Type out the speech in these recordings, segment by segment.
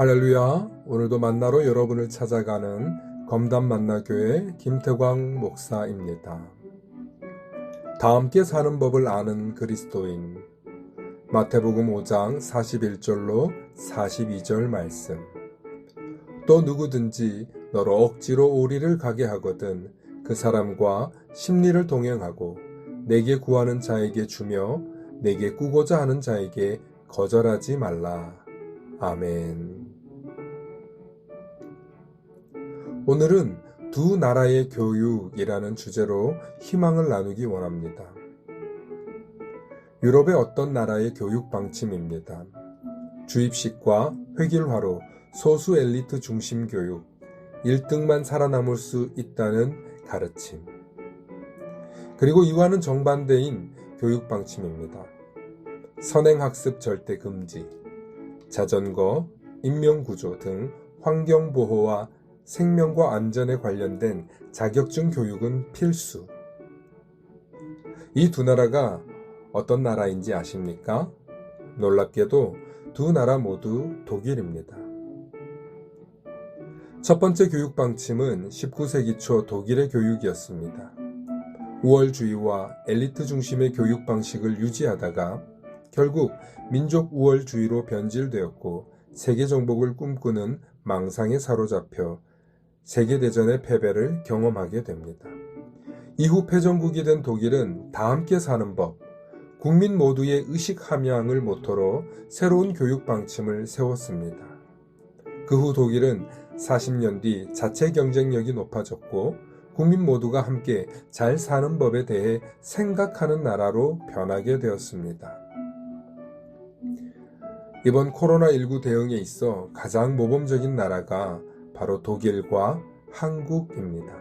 할렐루야. 오늘도 만나러 여러분을 찾아가는 검담 만나교회 김태광 목사입니다. 다 함께 사는 법을 아는 그리스도인. 마태복음 5장 41절로 42절 말씀. 또 누구든지 너로 억지로 오리를 가게 하거든 그 사람과 심리를 동행하고 내게 구하는 자에게 주며 내게 꾸고자 하는 자에게 거절하지 말라. 아멘. 오늘은 두 나라의 교육이라는 주제로 희망을 나누기 원합니다. 유럽의 어떤 나라의 교육 방침입니다. 주입식과 획일화로 소수 엘리트 중심 교육, 1등만 살아남을 수 있다는 가르침. 그리고 이와는 정반대인 교육 방침입니다. 선행학습 절대 금지, 자전거, 인명구조 등 환경보호와 생명과 안전에 관련된 자격증 교육은 필수. 이 두 나라가 어떤 나라인지 아십니까? 놀랍게도 두 나라 모두 독일입니다. 첫 번째 교육 방침은 19세기 초 독일의 교육이었습니다. 우월주의와 엘리트 중심의 교육 방식을 유지하다가 결국 민족 우월주의로 변질되었고 세계 정복을 꿈꾸는 망상에 사로잡혀 세계대전의 패배를 경험하게 됩니다. 이후 패전국이 된 독일은 다 함께 사는 법, 국민 모두의 의식 함양을 모토로 새로운 교육 방침을 세웠습니다. 그 후 독일은 40년 뒤 자체 경쟁력이 높아졌고 국민 모두가 함께 잘 사는 법에 대해 생각하는 나라로 변하게 되었습니다. 이번 코로나19 대응에 있어 가장 모범적인 나라가 바로 독일과 한국입니다.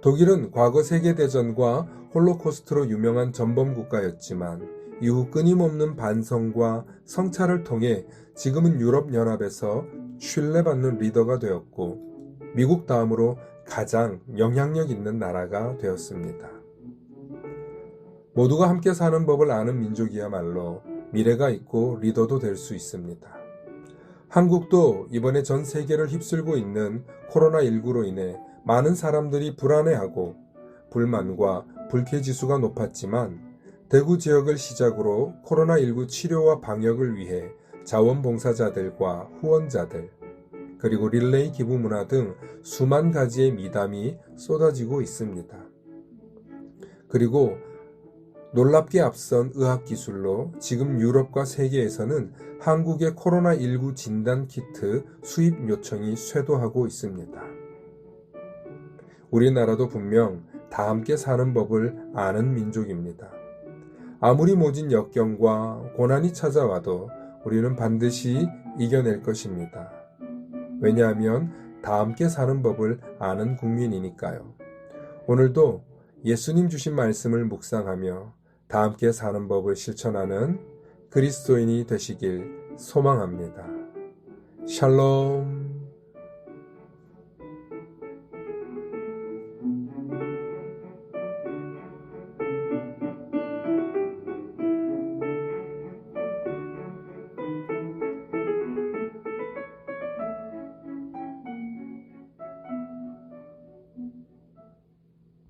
독일은 과거 세계대전과 홀로코스트로 유명한 전범 국가였지만 이후 끊임없는 반성과 성찰을 통해 지금은 유럽연합에서 신뢰받는 리더가 되었고 미국 다음으로 가장 영향력 있는 나라가 되었습니다. 모두가 함께 사는 법을 아는 민족이야말로 미래가 있고 리더도 될 수 있습니다. 한국도 이번에 전 세계를 휩쓸고 있는 코로나19로 인해 많은 사람들이 불안해하고 불만과 불쾌 지수가 높았지만 대구 지역을 시작으로 코로나19 치료와 방역을 위해 자원봉사자들과 후원자들, 그리고 릴레이 기부 문화 등 수만 가지의 미담이 쏟아지고 있습니다. 그리고 놀랍게 앞선 의학기술로 지금 유럽과 세계에서는 한국의 코로나19 진단키트 수입 요청이 쇄도하고 있습니다. 우리나라도 분명 다 함께 사는 법을 아는 민족입니다. 아무리 모진 역경과 고난이 찾아와도 우리는 반드시 이겨낼 것입니다. 왜냐하면 다 함께 사는 법을 아는 국민이니까요. 오늘도 예수님 주신 말씀을 묵상하며 다 함께 사는 법을 실천하는 그리스도인이 되시길 소망합니다. 샬롬